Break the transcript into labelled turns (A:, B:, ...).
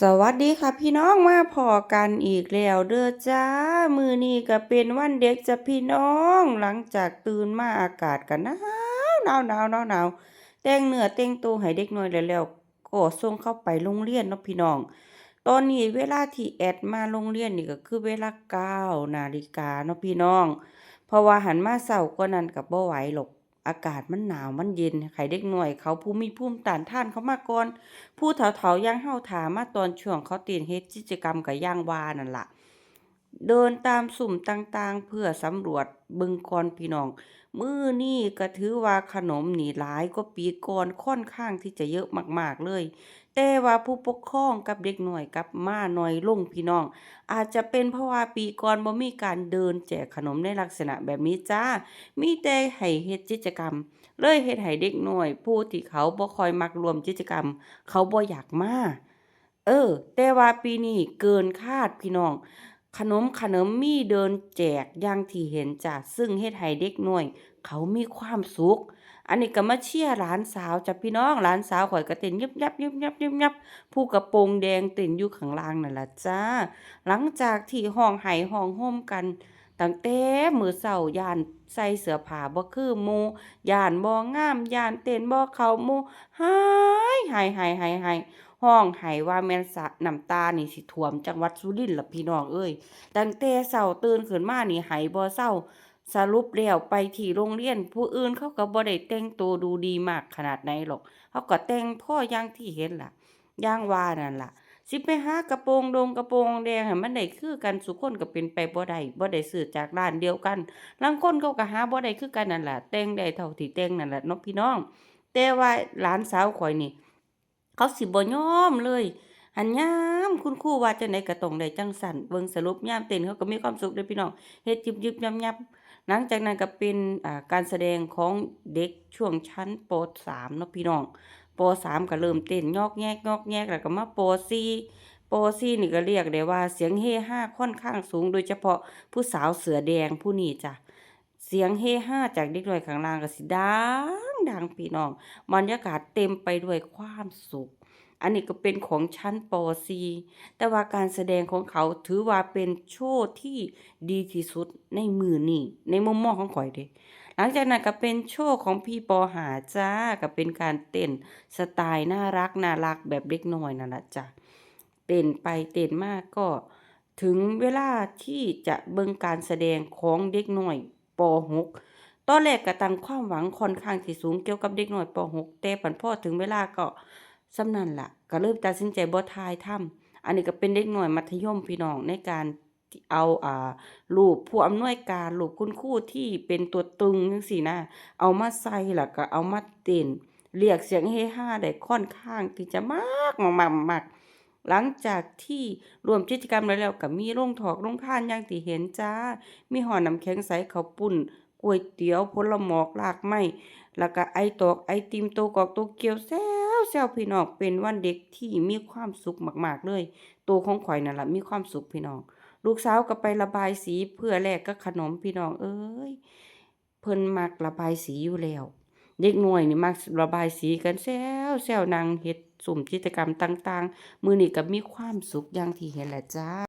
A: สวัสดีค่ะพี่น้องมาพอกันอีกแล้วเด้อจ้า มือนี้ก็เป็นวันเด็กจะพี่น้องหลังจากตื่นมาอากาศก็หนาวหนาวหนาวหนาวหนาวแต่งเนื้อแต่งตัวให้เด็กน้อยแล้วแล้วก็ส่งเข้าไปโรงเรียนเนาะพี่น้อง ตอนนี้เวลาที่แอดมาโรงเรียนนี่ก็คือเวลาเก้านาฬิกาเนาะพี่น้อง เพราะว่าหันมาเช้ากว่านั้นก็บ่ไหวหรอก อากาศมันหนาวมันเย็นไข่เด็กหน่อยเขาผู้มีภูมิต้านทานเขามาก่อน ผู้เฒ่าๆย่างเฮาถามาตอนช่วงเขาเต้นเฮ็ดกิจกรรมกับย่างว่านั่นล่ะ เดินตามสุ่มต่างๆ เพื่อสำรวจบิ่งก่อนพี่น้อง มื้อนี้ก็ถือว่าขนมนี่หลายกว่าปีก่อนค่อนข้างที่จะเยอะมากๆเลย แต่ว่าผู้ปกครองกับเด็กหน้อยกับมาหน้อยลงพี่น้อง อาจจะเป็นเพราะว่าปีก่อนบ่มีการเดินแจกขนมในลักษณะแบบนี้จ้า มีแต่ให้เฮ็ดกิจกรรม เลยเฮ็ดให้เด็กหน้อยผู้ที่เขาบ่คอยมักรวมกิจกรรม เขาบ่อยากมา เออ แต่ว่าปีนี้เกินคาดพี่น้อง ขนมขนมมีเดินแจกอย่างที่เห็นจ้ะซึ่งเฮ็ดให้เด็กน้อย เขามีความสุข อันนี้ก็มาเชียร์หลานสาวจ้ะพี่น้องหลานสาวข้อยก็เต้นยึบๆๆๆๆผู้กระโปรงแดงเต้นอยู่ข้างล่างนั่นล่ะจ้า หลังจากที่ร้องไห้ร้องห่มกันตั้งแต่มือเช้าย้านใส่เสื้อผ้าบ่คือหมู่ย้านบ่งามย้านเต้นบ่เข้าหมู่หายหายหายหายหาย ร้องไห้ว่าแม่นสะน้ำตานี่สิท่วมจังหวัดสุรินทร์ล่ะพี่น้องเอ้ยตั้งแต่เช้าตื่นขึ้นมานี่ไห้บ่เซาสรุปแล้วไปที่โรงเรียน ผู้อื่นเขาก็บ่ได้แต่งตัวดูดีมากขนาดไหนหรอกเขาก็แต่งพออย่างที่เห็นล่ะอย่างว่านั่นล่ะ สิไปหากระโปรงดงกระโปรงแดงให้มันได้คือกันซุคนก็เป็นไปบ่ได้บ่ได้ซื้อจากร้านเดียวกันลางคนเขาก็หาบ่ได้คือกันนั่นล่ะแต่งได้เท่าที่แต่งนั่นล่ะเนาะพี่น้อง แต่ว่าหลานสาวข้อยนี่ เขาสิบ่ยอมเลยหันยามคุณครูว่าจังไดก็ต้องได้จังซั้นเบิ่งสรุปยามเต้นเขาก็มีความสุขเด้อพี่น้องเฮ็ดยึบๆยับๆหลังจากนั้นก็เป็นอ่าการแสดงของเด็กช่วงชั้นป.3 เนาะพี่น้องป.3 ก็เริ่มเต้นงอกแงกๆแล้วก็มาป.4 ป.4 นี่ก็เรียกได้ว่าเสียงเฮฮาค่อนข้างสูง โดยเฉพาะผู้สาวเสือแดงผู้นี้จ้ะ สียงเฮฮาจากเด็กน้อยข้างล่างก็สิดังดังพี่น้องบรรยากาศเต็มไปด้วยความสุข อันนี้ก็เป็นของชั้นป.4 แต่ว่าการแสดงของเขาถือว่าเป็นโชว์ที่ดีที่สุดในมือนี้ในมุมมองของข้อยเดะหลังจากนั้นก็เป็นโชว์ของพี่ป.5จ้าก็เป็นการเต้นสไตล์น่ารักๆแบบเด็กน้อยนั่นแหละจ้ะเต้นไปเต้นมาก็ ถึงเวลาที่จะเบิ่งการแสดงของเด็กน้อย ป.6 ตอนแรกก็ตั้งความหวังค่อนข้างที่สูงเกี่ยวกับเด็กน้อยป.6 แต่บัดพอถึงเวลาก็สำนั้นล่ะ ก็เลยตัดสินใจบ่ถ่ายทำอันนี้ก็เป็นเด็กหน้อยมัธยมพี่น้องในการเอาอ่ารูปผู้อำนวยการรูปคุณครูที่เป็นตัวตึงจังซี้นะเอามาใส่ล้วก็เอามาเต้นเรียกเสียงเฮฮาได้ค่อนข้างที่จะมากมากๆๆ หลังจากที่รวมกิจกรรมแล้วแล้วก็มีโรงถอกโรงทานอย่างที่เห็นจ้า มีฮอน้ำแข็งใสข้าวปุ้นก๋วยเตี๋ยวผลหมอกรากไม้แล้วก็ไอตอกไอติมโตกอกโตเกียวแซ่วพี่น้องเป็นวันเด็กที่มีความสุขมาก ๆ เลยตัวของข้อยนั่นแหละมีความสุขพี่น้อง ลูกสาวก็ไประบายสีเพื่อแลกกับขนมพี่น้องเอ๋ยเพิ่นมักระบายสีอยู่แล้ว เด็กน้อยนี่มักระบายสีกันแซวๆนั่งเฮ็ดสุ่มกิจกรรมต่าง ๆ มื้อนี้ก็มีความสุขอย่างที่เห็นแหละจ้า